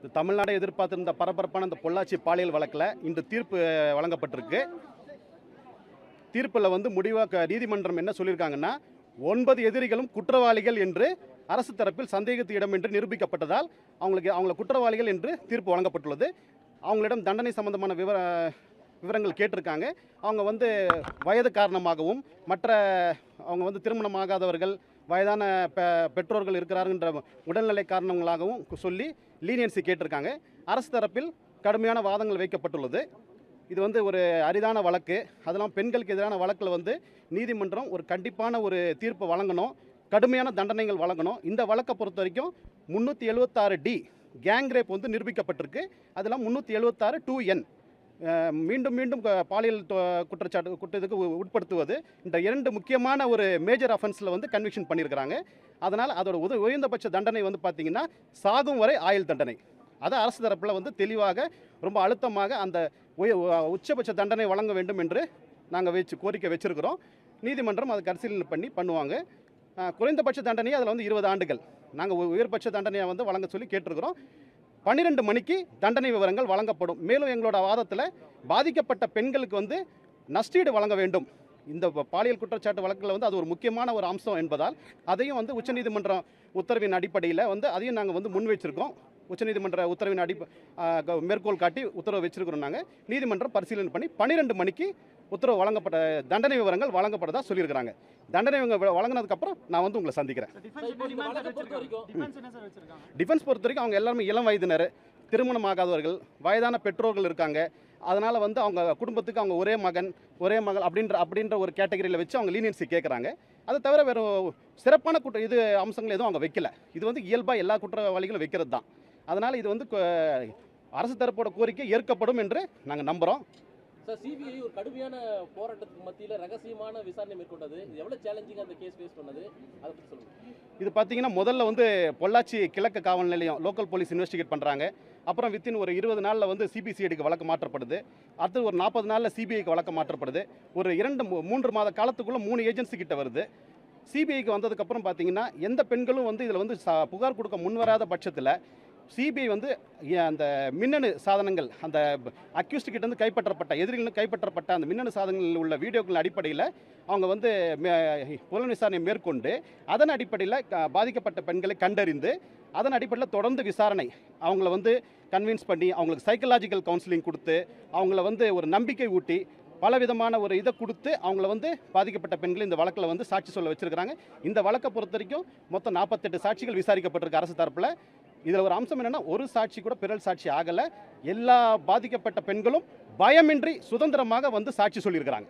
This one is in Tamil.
இந்த தமிழ்நாடு எதிர்பார்த்திருந்த பரபரப்பான அந்த பொள்ளாச்சி பாலியல் வழக்கில் இன்று தீர்ப்பு வழங்கப்பட்டிருக்கு. தீர்ப்பில் வந்து முடிவாக நீதிமன்றம் என்ன சொல்லியிருக்காங்கன்னா ஒன்பது எதிரிகளும் குற்றவாளிகள் என்று அரசு தரப்பில் சந்தேகத்து இடம் என்று நிரூபிக்கப்பட்டதால் அவங்களுக்கு அவங்கள குற்றவாளிகள் என்று தீர்ப்பு வழங்கப்பட்டுள்ளது. அவங்களிடம் தண்டனை சம்பந்தமான விவர விவரங்கள் கேட்டிருக்காங்க. அவங்க வந்து வயது காரணமாகவும் மற்ற அவங்க வந்து திருமணமாகாதவர்கள் வயதான பெ பெற்றோர்கள் இருக்கிறாருன்ற உடல்நிலை காரணங்களாகவும் சொல்லி லீனியன்சி கேட்டிருக்காங்க. அரசு தரப்பில் கடுமையான வாதங்கள் வைக்கப்பட்டுள்ளது. இது வந்து ஒரு அரிதான வழக்கு. அதெல்லாம் பெண்களுக்கு எதிரான வழக்கில் வந்து நீதிமன்றம் ஒரு கண்டிப்பான ஒரு தீர்ப்பு வழங்கணும். கடுமையான தண்டனைகள் வழங்கணும். இந்த வழக்கை பொறுத்த வரைக்கும் முந்நூற்றி எழுபத்தாறு டி கேங் ரேப் வந்து நிரூபிக்கப்பட்டிருக்கு. அதெல்லாம் முந்நூற்றி எழுபத்தாறு டூ என் மீண்டும் மீண்டும் பாலியல் குற்றச்சாட்டு குற்றத்துக்கு உ- உட்படுத்துவது இந்த இரண்டு முக்கியமான ஒரு மேஜர் அஃபென்ஸில் வந்து கன்விக்ஷன் பண்ணியிருக்கிறாங்க அதனால் அதோட உத உயர்ந்தபட்ச தண்டனை வந்து பார்த்திங்கன்னா சாகும் வரை ஆயுள் தண்டனை. அதை அரசு தரப்பில் வந்து தெளிவாக ரொம்ப அழுத்தமாக அந்த உய உச்சபட்ச தண்டனை வழங்க வேண்டும் என்று நாங்கள் வச்சு கோரிக்கை வச்சுருக்கிறோம். நீதிமன்றம் அதை பரிசீலனை பண்ணி பண்ணுவாங்க. குறைந்தபட்ச தண்டனையை அதில் வந்து இருபது ஆண்டுகள். நாங்கள் உயர்பட்ச தண்டனையை வந்து வழங்க சொல்லி கேட்டிருக்கிறோம். பன்னிரெண்டு மணிக்கு தண்டனை விவரங்கள் வழங்கப்படும். மேலும் எங்களோட வாதத்தில் பாதிக்கப்பட்ட பெண்களுக்கு வந்து நஷ்டீடு வழங்க வேண்டும். இந்த பாலியல் குற்றச்சாட்டு வழக்கில் வந்து அது ஒரு முக்கியமான ஒரு அம்சம் என்பதால் அதையும் வந்து உச்சநீதிமன்றம் உத்தரவின் அடிப்படையில் வந்து அதையும் நாங்கள் வந்து முன் வச்சிருக்கோம். உச்சநீதிமன்ற உத்தரவின் அடி மேற்கோள் காட்டி உத்தரவு வச்சிருக்கிறோம் நாங்கள் நீதிமன்றம் பரிசீலனை பண்ணி பன்னிரெண்டு மணிக்கு உத்தரவு வழங்கப்பட்ட தண்டனை விவரங்கள் வழங்கப்பட்டதா சொல்லியிருக்கிறாங்க. தண்டனை விவரங்கள் வழங்கினதுக்கப்புறம் நான் வந்து உங்களை சந்திக்கிறேன். டிஃபென்ஸ் பொறுத்த வரைக்கும் அவங்க எல்லாருமே இளம் வயதினர் திருமணமாகாதவர்கள் வயதான பெற்றோர்கள் இருக்காங்க. அதனால் வந்து அவங்க குடும்பத்துக்கு அவங்க ஒரே மகன் ஒரே மகள் அப்படின்ற அப்படின்ற ஒரு கேட்டகரியில் வச்சு அவங்க லீனியன்சி கேட்குறாங்க அதை தவிர வேறு சிறப்பான குற்ற இது அம்சங்கள் எதுவும் அவங்க வைக்கல. இது வந்து இயல்பாக எல்லா குற்றவாளிகளும் வைக்கிறது தான் அதனால் இது வந்து அரசு தரப்போட கோரிக்கை ஏற்கப்படும் என்று நாங்கள் நம்புகிறோம் சார் சிபிஐ ஒரு கடுமையான போராட்டத்துக்கு மத்தியில் ரகசியமான விசாரணை மேற்கொண்டது. இது எவ்வளவு சேலஞ்சிங் அந்த கேஸ் ஃபேஸ் பண்ணது? அதை பற்றி சொல்லுங்க. இது பார்த்தீங்கன்னா முதல்ல வந்து பொள்ளாச்சி கிழக்கு காவல் நிலையம் லோக்கல் போலீஸ் இன்வெஸ்டிகேட் பண்ணுறாங்க அப்புறம் வித்தின் ஒரு இருபது நாளில் வந்து சிபிசிஐடிக்கு வழக்கு மாற்றப்படுது. அடுத்து ஒரு நாற்பது நாளில் சிபிஐக்கு வழக்கு மாற்றப்படுது. ஒரு இரண்டு மூன்று மாத காலத்துக்குள்ளே மூணு ஏஜென்சி கிட்ட வருது. சிபிஐக்கு வந்ததுக்கப்புறம் பார்த்தீங்கன்னா எந்த பெண்களும் வந்து இதில் வந்து புகார் கொடுக்க முன்வராத பட்சத்தில் சிபிஐ வந்து அந்த மின்னணு சாதனங்கள் அந்த அக்யூஸ்ட் கிட்ட இருந்து கைப்பற்றப்பட்ட எதிரிகளும் கைப்பற்றப்பட்ட அந்த மின்னணு சாதனங்களில் உள்ள வீடியோக்கள் அடிப்படையில் அவங்க வந்து மே- புலன் விசாரணை மேற்கொண்டு அதன் அடிப்படையில் பாதிக்கப்பட்ட பெண்களை கண்டறிந்து அதன் அடிப்படையில் தொடர்ந்து விசாரணை அவங்கள வந்து கன்வின்ஸ் பண்ணி அவங்களுக்கு சைக்கலாஜிக்கல் கவுன்சிலிங் கொடுத்து அவங்கள வந்து ஒரு நம்பிக்கை ஊட்டி பல விதமான ஒரு இதை கொடுத்து அவங்கள வந்து பாதிக்கப்பட்ட பெண்கள் இந்த வழக்கில் வந்து சாட்சி சொல்ல வச்சிருக்கிறாங்க. இந்த வழக்கை பொறுத்த வரைக்கும் மொத்தம் நாற்பத்தெட்டு சாட்சிகள் விசாரிக்கப்பட்டிருக்கு அரசு தரப்பில். இதில் ஒரு அம்சம் என்னென்னா ஒரு சாட்சி கூட பிறல் சாட்சி ஆகலை. எல்லா பாதிக்கப்பட்ட பெண்களும் பயமின்றி சுதந்திரமாக வந்து சாட்சி சொல்லியிருக்கிறாங்க.